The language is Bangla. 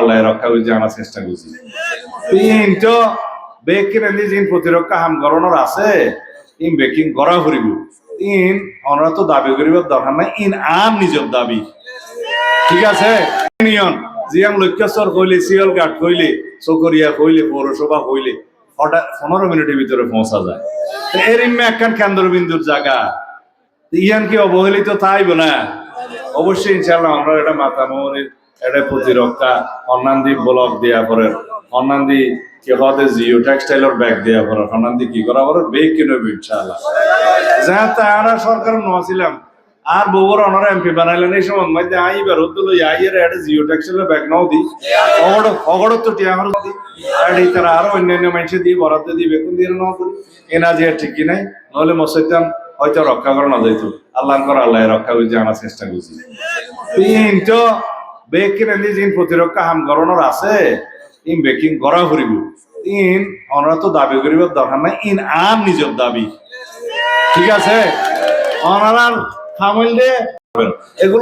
আল্লাহ রক্ষা করে জানার চেষ্টা করছি। ইন তো বেকিন এনে প্রতিরক্ষা হাম গরণর আছে ইন বেকিং গড়া ইন আমরা তো দাবি করিবার দরকার নাই, ইন আম নিজের দাবি। ঠিক আছে? ইউনিয়ন জিয়াং লক্ষ্যস্তর কইলে সিএল গার্ড কইলে, চকরিয়া কইলে, পৌরসভা হঠাৎ পনেরো মিনিটের ভিতরে পৌঁছা যায়। এর ইম্মে একখান কেন্দ্রবিন্দুর জায়গা। ইয়ান কি অবহেলিত তাইব না অবশ্যই ইনশাল্লাহ আমরা এটা মাতামরির এটা প্রতিরক্ষা। অন্যান্দি ব্লক দেয়া পরে। অন্যান্দি কি হতে জিও টেক্সটাইলের ব্যাগ দেয়া পরে। অন্যান্দি কি করা পরে? বেগ কিনবে ইনশাল্লাহ যা তারা সরকার নছিলাম আর বউর অনার এমপি বানাইলেন এই সময়। মধ্যে আইবার হতো লই আইয়ের একটা জিও টেক্সটাইলের ব্যাগ নাও দি। অগড় অগড় তো টিয়া আমার দি। আর এই তারা আরও অন্যান্য মানুষে দিয়ে বরাদ্দ দিয়ে বেতন দিয়ে নাও করি এনা যে ঠিকই নাই নলে মসজিদাম হয়তো রক্ষা করা না যাইতো। আল্লাহ করে, আল্লাহ রক্ষা করে জানার চেষ্টা করছি। কিন্তু বেকিন এনে যিন প্রতিরক্ষা হাম গরণর আছে। ইন বেকিং গড়া করিব ইন অনরা তো দাবি করিবার দরকার নাই। ইন আম নিজের দাবি। ঠিক আছে? অনারার ফামিল দিয়ে এগুলো